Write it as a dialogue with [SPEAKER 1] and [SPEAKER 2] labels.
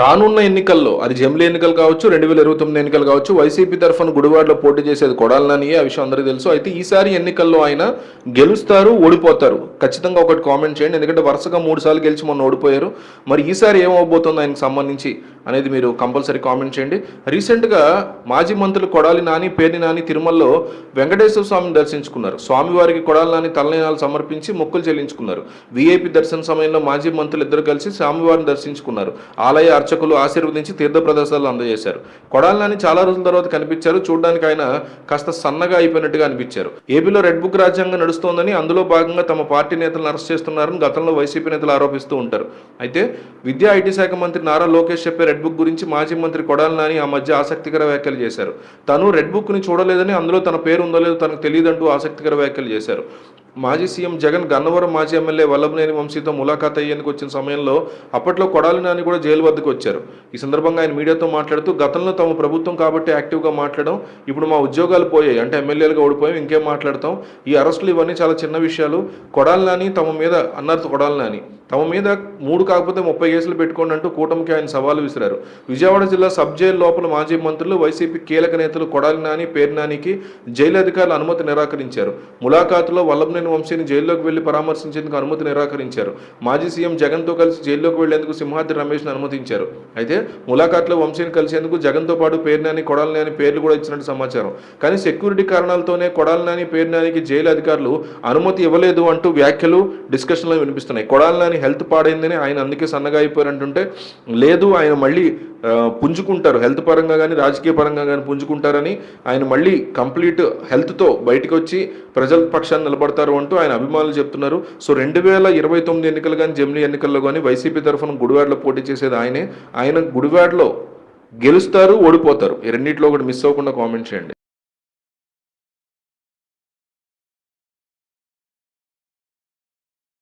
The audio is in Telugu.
[SPEAKER 1] రానున్న ఎన్నికల్లో అది జమిలీ ఎన్నికలు కావచ్చు రెండు వేల ఇరవై తొమ్మిది ఎన్నికలు కావచ్చు వైసీపీ తరఫున గుడివాడలో పోటీ చేసేది కొడాలని ఆ విషయం అందరికీ తెలుసు. అయితే ఈసారి ఎన్నికల్లో ఆయన గెలుస్తారు ఓడిపోతారు. ఖచ్చితంగా ఒకటి కామెంట్ చేయండి ఎందుకంటే వరుసగా మూడు సార్లు గెలిచి మొన్న ఓడిపోయారు. మరి ఈసారి ఏమవబోతుంది ఆయనకు సంబంధించి అనేది మీరు కంపల్సరీ కామెంట్ చేయండి. రీసెంట్గా మాజీ మంత్రులు కొడాలి నాని పేర్ని నాని తిరుమలలో వెంకటేశ్వర స్వామిని దర్శించుకున్నారు. స్వామివారికి కొడాలి నాని తలనీనాలు సమర్పించి మొక్కులు చెల్లించుకున్నారు. వీఐపీ దర్శన సమయంలో మాజీ మంత్రులు ఇద్దరు కలిసి స్వామివారిని దర్శించుకున్నారు. ఆలయ అర్చకులు ఆశీర్వదించి తీర్థ ప్రదర్శనలు అందజేశారు. కొడాలని నాని చాలా రోజుల తర్వాత కనిపించారు. చూడడానికి ఆయన కాస్త సన్నగా అయిపోయినట్టుగా అనిపించారు. ఏపీలో రెడ్ బుక్ రాజ్యాంగం నడుస్తోందని అందులో భాగంగా తమ పార్టీ నేతలను అరెస్ట్ చేస్తున్నారని గతంలో వైసీపీ నేతలు ఆరోపిస్తూ ఉంటారు. అయితే విద్యా ఐటీ శాఖ మంత్రి నారా లోకేష్ చెప్పే రెడ్ బుక్ గురించి మాజీ మంత్రి కొడాలని నాని ఆ మధ్య ఆసక్తికర వ్యాఖ్యలు చేశారు. తను రెడ్ బుక్ని చూడలేదని అందులో తన పేరు ఉందో లేదో తనకు తెలియదంటూ ఆసక్తికర వ్యాఖ్యలు చేశారు. మాజీ సీఎం జగన్ గన్నవరం మాజీ ఎమ్మెల్యే వల్లభనేని వంశీతో ములాఖాత్ అయ్యేందుకు వచ్చిన సమయంలో అప్పట్లో కొడాలి నాని కూడా జైలు వద్దకు వచ్చారు. ఈ సందర్భంగా ఆయన మీడియాతో మాట్లాడుతూ గతంలో తమ ప్రభుత్వం కాబట్టి యాక్టివ్గా మాట్లాడడం ఇప్పుడు మా ఉద్యోగాలు పోయాయి. అంటే ఎమ్మెల్యేలుగా ఓడిపోయాం ఇంకేం మాట్లాడతాం? ఈ అరెస్టులు ఇవన్నీ చాలా చిన్న విషయాలు. కొడాలి నాని తమ మీద అన్నారు కొడాలి నాని. తమ మీద మూడు కాకపోతే ముప్పై కేసులు పెట్టుకోండి అంటూ కూటమికి ఆయన సవాలు విసిరారు. విజయవాడ జిల్లా సబ్ జైలు లోపల మాజీ మంత్రులు వైసీపీ కీలక నేతలు కొడాలి నాని పేరు నానికి జైలు అధికారులు అనుమతి నిరాకరించారు. ములాఖాతులో వల్లభనేని వంశీని జైల్లోకి వెళ్ళి పరామర్శించేందుకు అనుమతి నిరాకరించారు. మాజీ సీఎం జగన్తో కలిసి జైల్లోకి వెళ్ళేందుకు సింహాద్రి రమేష్ను అనుమతించారు. అయితే ములాఖాత్లో వంశీని కలిసేందుకు జగన్తో పాటు పేరు కొడాలని పేర్లు కూడా ఇచ్చినట్టు సమాచారం. కానీ సెక్యూరిటీ కారణాలతోనే కొడాలి నాని పేరు జైలు అధికారులు అనుమతి ఇవ్వలేదు అంటూ వ్యాఖ్యలు డిస్కషన్లో వినిపిస్తున్నాయి. కొడాలి నాని హెల్త్ పాడైందని ఆయన అందుకే సన్నగా అయిపోయారంటుంటే లేదు ఆయన మళ్ళీ పుంజుకుంటారు. హెల్త్ పరంగా కానీ రాజకీయ పరంగా కానీ పుంజుకుంటారని ఆయన మళ్ళీ కంప్లీట్ హెల్త్తో బయటకు వచ్చి ప్రజల పక్షాన్ని నిలబడతారు అంటూ ఆయన అభిమానులు చెప్తున్నారు. సో రెండు వేల ఇరవై తొమ్మిది ఎన్నికలు కానీ జమిలీ ఎన్నికల్లో కానీ వైసీపీ తరఫున గుడివాడలో పోటీ చేసేది ఆయనే. ఆయన గుడివాడలో గెలుస్తారు ఓడిపోతారు. ఈ రెండింటిలో ఒకటి మిస్ అవ్వకుండా కామెంట్ చేయండి.